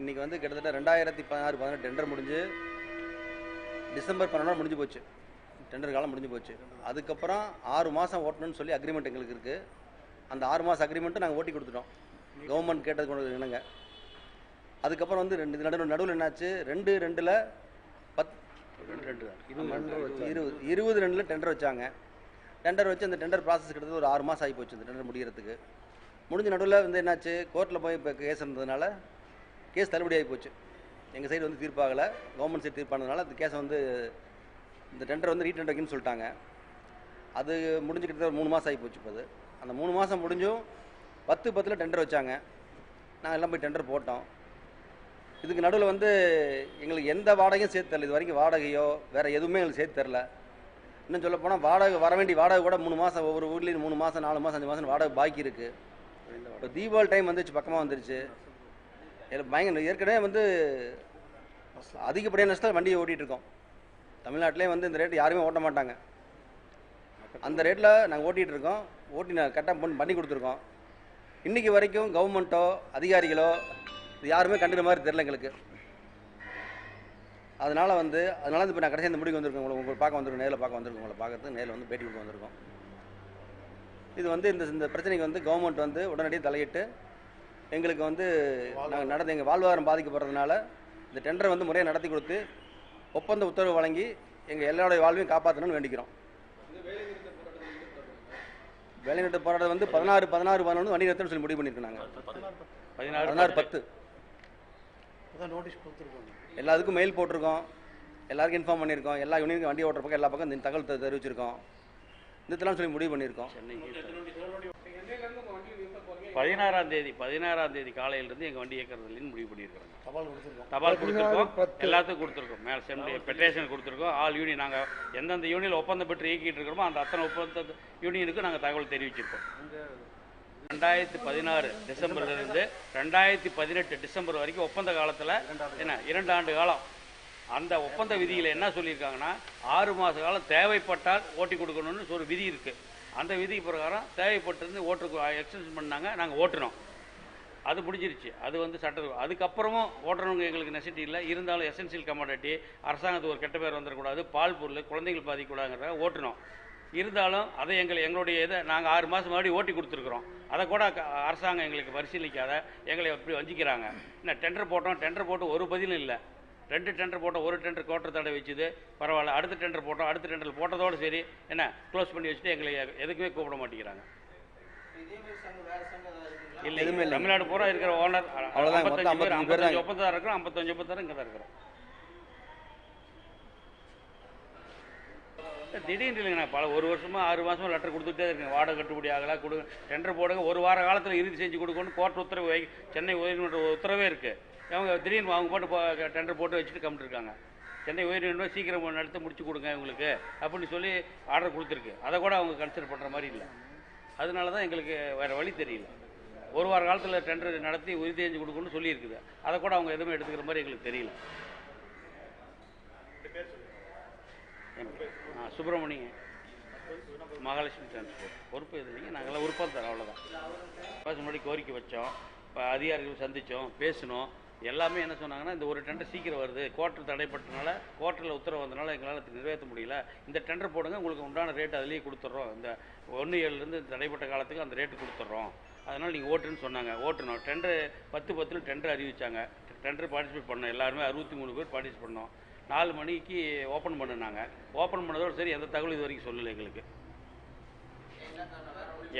இன்றைக்கி வந்து கிட்டத்தட்ட ரெண்டாயிரத்தி பதினாறு பதினெட்டு டெண்டர் முடிஞ்சு டிசம்பர் பன்னெண்டாம் முடிஞ்சு போச்சு. டெண்டர் காலம் முடிஞ்சு போச்சு. அதுக்கப்புறம் ஆறு மாதம் ஓட்டணும்னு சொல்லி அக்ரிமெண்ட் எங்களுக்கு இருக்குது அந்த ஆறு மாதம் அக்ரிமெண்ட்டு நாங்கள் ஓட்டி கொடுத்துட்டோம். கவர்மெண்ட் கேட்டது கொண்டு என்னங்க அதுக்கப்புறம் வந்து ரெண்டு நடுவில் நடுவில் என்னாச்சு? ரெண்டு ரெண்டில் பத் ரெண்டு இருபது இருபது ரெண்டில் டெண்டர் வச்சாங்க. டெண்டர் வச்சு அந்த டெண்டர் ப்ராசஸ் கிட்டத்தட்ட ஒரு ஆறு மாதம் ஆகி போச்சு இந்த டெண்டர் முடிகிறதுக்கு முடிஞ்ச நடுவில் வந்து என்னாச்சு? கோர்ட்டில் போய் இப்போ கேஸ் இருந்ததுனால கேஸ் தள்ளுபடியாகி போச்சு. எங்கள் சைடு வந்து தீர்ப்பாகலை. கவர்மெண்ட் சைடு தீர்ப்பானதுனால அந்த கேஸை வந்து இந்த டெண்டர் வந்து ரீடெண்டர் சொல்லிட்டாங்க. அது முடிஞ்சு கிட்டத்தட்ட ஒரு மூணு மாதம் ஆகி போச்சு இப்போ அது. அந்த மூணு மாதம் முடிஞ்சும் பத்து பத்தில் டெண்டர் வச்சாங்க. நாங்கள் எல்லாம் போய் டெண்டர் போட்டோம். இதுக்கு நடுவில் வந்து எங்களுக்கு எந்த வாடகையும் சேர்த்து தரல. இது வரைக்கும் வாடகையோ வேறு எதுவுமே எங்களுக்கு சேர்த்து தரல. இன்னும் சொல்ல போனால் வாடகை வர வேண்டிய வாடகை கூட மூணு மாதம் ஒவ்வொரு ஊர்லேயும் மூணு மாதம் நாலு மாதம் அஞ்சு மாதம் வாடகை பாக்கி இருக்குது இப்போ தீபாவளி டைம் வந்துச்சு பக்கமாக வந்துருச்சு. பயங்கர ஏற்கனவே வந்து அதிகப்படியான நஷ்டம் வண்டியை ஓட்டிகிட்டு இருக்கோம் தமிழ்நாட்டிலே வந்து இந்த ரேட்டு யாருமே ஓட்ட மாட்டாங்க. அந்த ரேட்டில் நாங்கள் ஓட்டிகிட்டு இருக்கோம் ஓட்டி நான் கரெக்டாக பண்ணி பண்ணி கொடுத்துருக்கோம். இன்றைக்கி வரைக்கும் கவர்மெண்ட்டோ அதிகாரிகளோ இது யாருமே கண்டுக்கிற மாதிரி தெரில எங்களுக்கு. அதனால் வந்து அதனால இப்போ நான் கடைசியாக இந்த முடிவு வந்திருக்கேன். உங்களை உங்களை பார்க்க வந்திருக்கோம். நேரில் பார்க்க வந்திருக்கோம். உங்களை பார்க்கறதுக்கு நேரில் வந்து பேட்டி கொடுக்க வந்திருக்கோம். இது வந்து இந்த இந்த பிரச்சனைக்கு வந்து கவர்மெண்ட் வந்து உடனடியாக தலையிட்டு எங்களுக்கு வந்து நாங்கள் நடந்த எங்கள் வாழ்வாதாரம் பாதிக்கப்படுறதுனால இந்த டெண்டரை வந்து முறையாக நடத்தி கொடுத்து ஒப்பந்த உத்தரவு வழங்கி எங்கள் எல்லாருடைய வாழ்வையும் காப்பாற்றணும்னு வேண்டிக்கிறோம். வேலைநிறுத்த போராட்டம் வந்து பதினாறு பதினாறு பதினொன்று வண்டி நிறுத்தம்னு சொல்லி முடிவு பண்ணியிருக்கோம் நாங்கள் பதினாறு பத்து. நோட்டீஸ் கொடுத்துருக்கோங்க. எல்லாத்துக்கும் மெயில் போட்டிருக்கோம். எல்லாருக்கும் இன்ஃபார்ம் பண்ணியிருக்கோம். எல்லா யூனியனுக்கும் வண்டி ஓட்டுற பக்கம் எல்லா பக்கம் இந்த தகவல் தெரிவிச்சிருக்கோம். நிறுத்தலாம்னு சொல்லி முடிவு பண்ணியிருக்கோம். பதினாறாம் தேதி பதினாறாம் தேதி காலையிலிருந்து எங்கள் வண்டி இயக்கிறது இல்லைன்னு முடிவு பண்ணியிருக்கிறோம். தபால் கொடுத்துருக்கோம். தபால் கொடுத்துருக்கோம். எல்லாத்துக்கும் கொடுத்துருக்கோம். மேலே செம்டி பெட்டேஷன் கொடுத்துருக்கோம். ஆல் யூனியன் நாங்கள் எந்தெந்த யூனியனில் ஒப்பந்தம் பெற்று இயக்கிட்டு இருக்கிறோமோ அந்த அத்தனை ஒப்பந்த யூனியனுக்கு நாங்கள் தகவல் தெரிவிச்சிருக்கோம். ரெண்டாயிரத்தி பதினாறு டிசம்பர்லேருந்து ரெண்டாயிரத்தி பதினெட்டு டிசம்பர் வரைக்கும் ஒப்பந்த காலத்தில் என்ன இரண்டு ஆண்டு காலம். அந்த ஒப்பந்த விதியில் என்ன சொல்லியிருக்காங்கன்னா ஆறு மாத காலம் தேவைப்பட்டால் ஓட்டி கொடுக்கணும்னு ஒரு விதி இருக்குது அந்த விதி பிரகாரம் தேவைப்பட்டிருந்து ஓட்டு எக்ஸ்டென்ஷன் பண்ணாங்க நாங்கள் ஓட்டுனோம் அது முடிஞ்சிருச்சு. அது வந்து சட்ட அதுக்கப்புறமும் ஓட்டுறவங்க எங்களுக்கு நெசிட்டி இல்லை. இருந்தாலும் எசென்சியல் கமாடிட்டி அரசாங்கத்துக்கு ஒரு கெட்ட பேர் வந்துடக்கூடாது பால் பொருள் குழந்தைகள் பாதிக்கக்கூடாதுங்கிறத ஓட்டுனோம் இருந்தாலும் அதை எங்களை எங்களுடைய இதை நாங்கள் ஆறு மாதம் மறுபடியும் ஓட்டி கொடுத்துருக்குறோம். அதை கூட அரசாங்கம் எங்களுக்கு பரிசீலிக்காத எங்களை எப்படி வஞ்சிக்கிறாங்க. என்ன டெண்டர் போட்டோம் டெண்டர் போட்டு ஒரு பதிலும் இல்லை. ரெண்டு டெண்டர் போட்டோம் ஒரு டெண்டர் கோட்டர் தடை வச்சுது. பரவாயில்ல அடுத்த டெண்டர் போட்டோம் அடுத்த டெண்டர் போட்டதோடு சரி. என்ன க்ளோஸ் பண்ணி வச்சுட்டு எங்களை எதுக்குமே கூப்பிட மாட்டேங்கிறாங்க. இல்லை எதுவுமே. தமிழ்நாடு பூரா இருக்கிற ஓனர் ஐம்பத்தஞ்சு பேர் 55 பேர் ஐம்பத்தஞ்சு. ஒப்பந்தம் இருக்கிறோம் ஐம்பத்தஞ்சு ஒப்பந்தம் இங்கே தான் இருக்கிறோம் திடீர்னு இல்லைங்க நான் பல ஒரு வருஷமா ஆறு மாசமா லெட்டர் கொடுத்துட்டே இருக்கேன். வாடகை கட்டுப்படி ஆகலை கொடு டெண்டர் போடுங்க ஒரு வார காலத்தில் இறுதி செஞ்சு கொடுக்கணும்னு கோர்ட் உத்தரவு சென்னை உயர்நீதிமன்ற உத்தரவே இருக்கு. அவங்க திடீர்னு அவங்க போட்டு டெண்டர் போட்டு வச்சுட்டு கம்பிட்டுருக்காங்க சென்னை உயர்நீதிமன்றம் சீக்கிரம் நடத்தி முடிச்சு கொடுங்க இவங்களுக்கு அப்படின்னு சொல்லி ஆர்டர் கொடுத்துருக்கு. அதை கூட அவங்க கன்சிடர் பண்ணுற மாதிரி இல்லை. அதனால தான் எங்களுக்கு வேறு வழி தெரியல. ஒரு வார காலத்தில் டெண்டர் நடத்தி உறுதி செஞ்சு கொடுக்கணும்னு சொல்லியிருக்குது. அதை கூட அவங்க எதுவுமே எடுத்துக்கிற மாதிரி எங்களுக்கு தெரியல. என் பேர் ஆ சுப்பிரமணியன் மகாலட்சுமி டிரான்ஸ்போர்ட் பொறுப்பு எது? இல்லைங்க நாங்களாம் உறுப்பாக தரோம் அவ்வளோதான் பேச முன்னாடி கோரிக்கை வச்சோம். இப்போ அதிகாரிகள் சந்தித்தோம் பேசினோம். எல்லாமே என்ன சொன்னாங்கன்னா இந்த ஒரு டெண்டர் சீக்கிரம் வருது. கோர்ட்டில் தடைப்பட்டனால கோர்ட்டில் உத்தரவு வந்தனால எங்களால் நிறைவேற்ற முடியல. இந்த டெண்டர் போடுங்க உங்களுக்கு உண்டான ரேட் அதுலேயே கொடுத்துட்றோம் இந்த ஒன்று ஏழுலேருந்து தடைப்பட்ட காலத்துக்கு அந்த ரேட்டு கொடுத்துட்றோம் அதனால் நீங்கள் ஓட்டுன்னு சொன்னாங்க. ஓட்டணும் டெண்டர் பத்து பத்தில் டெண்டர் அறிவித்தாங்க டெண்டர் பார்ட்டிசிபேட் பண்ணோம். எல்லாருமே அறுபத்தி மூணு பேர் பார்ட்டிசிபேட் பண்ணோம். நாலு மணிக்கு ஓப்பன் பண்ணினாங்க. ஓப்பன் பண்ணதோடு சரி எந்த தகவல் இது வரைக்கும் சொல்லலை எங்களுக்கு.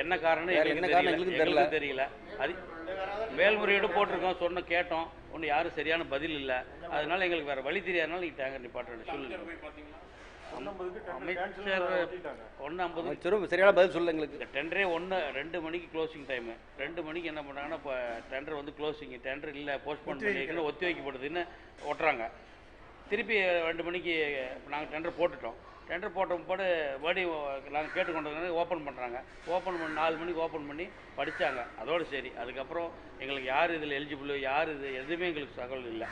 என்ன காரணம் எங்களுக்கு என்ன காரணம் தெரியல. எங்களுக்கும் தெரியல. தெரியல. அது மேல்முறையீடு போட்டிருக்கோம் சொன்ன கேட்டோம். ஒன்றும் யாரும் சரியான பதில் இல்லை. அதனால எங்களுக்கு வேற வழி தெரியாதனால நீங்கள் டேங்கர் நிப்பாட்ட சொல்லுங்க. அமைச்சர் ஒன்று ஐம்பது சரியான பதில் சொல்ல எங்களுக்கு. டெண்டரே ஒன்று ரெண்டு மணிக்கு க்ளோசிங் டைமு ரெண்டு மணிக்கு என்ன பண்ணுறாங்கன்னா இப்போ டெண்டர் வந்து க்ளோசிங் டெண்டர் இல்லை போஸ்ட்போன் பண்ணியிருக்கணும் ஒத்தி வைக்கப்படுதுன்னு ஓட்டுறாங்க திருப்பி ரெண்டு மணிக்கு நாங்கள் டெண்டர் போட்டுட்டோம். டெண்டர் போட்ட போது மறுபடியும் நாங்கள் கேட்டுக்கொண்டு ஓப்பன் பண்ணுறாங்க ஓப்பன் பண்ணி நாலு மணிக்கு ஓப்பன் பண்ணி படித்தாங்க அதோடு சரி. அதுக்கப்புறம் எங்களுக்கு யார் இதில் எலிஜிபிள் யார் இது எதுவுமே எங்களுக்கு தகவல் இல்லை.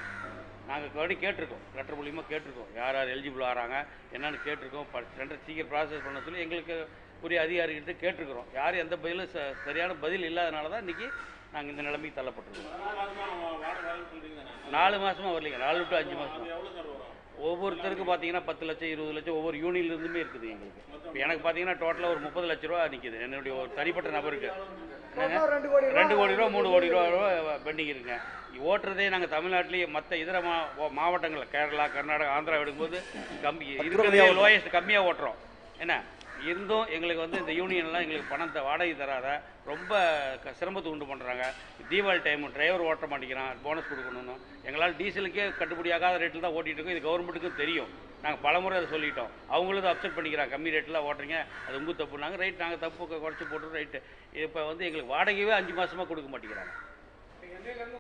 நாங்கள் மறுபடியும் கேட்டிருக்கோம். லெட்டர் மூலியமாக கேட்டிருக்கோம். யார் யார் எலிஜிபிள் ஆகிறாங்க என்னன்னு கேட்டிருக்கோம். டெண்டர் சீக்கிரம் ப்ராசஸ் பண்ண சொல்லி எங்களுக்கு உரிய அதிகாரிகிட்ட கேட்டிருக்கிறோம். யாரும் எந்த பதிலும் ச- சரியான பதில் இல்லாதனால தான் இன்றைக்கி நாங்கள் இந்த நிலைமைக்கு தள்ளப்பட்டிருக்கோம். நாலு மாசமா வரலைங்க. நாலு டு அஞ்சு மாசம். ஒவ்வொருத்தருக்கு பார்த்தீங்கன்னா பத்து லட்சம் இருபது லட்சம் ஒவ்வொரு யூனியன்ல இருந்துமே இருக்குது எங்களுக்கு. இப்போ எனக்கு பார்த்தீங்கன்னா டோட்டலாக ஒரு முப்பது லட்ச ரூபா நிற்கிது என்னுடைய ஒரு தனிப்பட்ட நபருக்கு? ரெண்டு கோடி ரூபா? மூணு கோடி ரூபா பெண்டிங் இருக்குங்க ஓட்டுறதே நாங்கள் தமிழ்நாட்டிலேயே மற்ற இதர மா மாவட்டங்களில் கேரளா கர்நாடகா ஆந்திரா எடுக்கும்போது கம்மி இருக்கிறதே லோயஸ்ட் கம்மியாக ஓட்டுறோம். என்ன? இருந்தும் எங்களுக்கு வந்து இந்த யூனியன்லாம் எங்களுக்கு பணத்தை வாடகை தராத ரொம்ப க- சிரமத்தை உண்டு பண்ணுறாங்க தீபாவளி டைம் டிரைவர் ஓட்ட மாட்டேங்கிறான் போனஸ் கொடுக்கணும்னு. எங்களால் டீசலுக்கே கட்டுப்படியாகாத ரேட்டில் தான் ஓட்டிகிட்டு இருக்கோம். இது கவர்மெண்ட்டுக்கும் தெரியும். நாங்கள் பலமுறை அதை சொல்லிட்டோம். அவங்களும் அப்செட் பண்ணிக்கிறாங்க. கம்மி ரேட்டில் ஓட்டுறீங்க அது உங்கள் தப்புனாங்க ரைட் நாங்கள் தப்பு குறைச்சி போட்டுறோம் ரைட்டு இப்போ வந்து எங்களுக்கு வாடகையே அஞ்சு மாதமாக கொடுக்க மாட்டேங்கிறாங்க.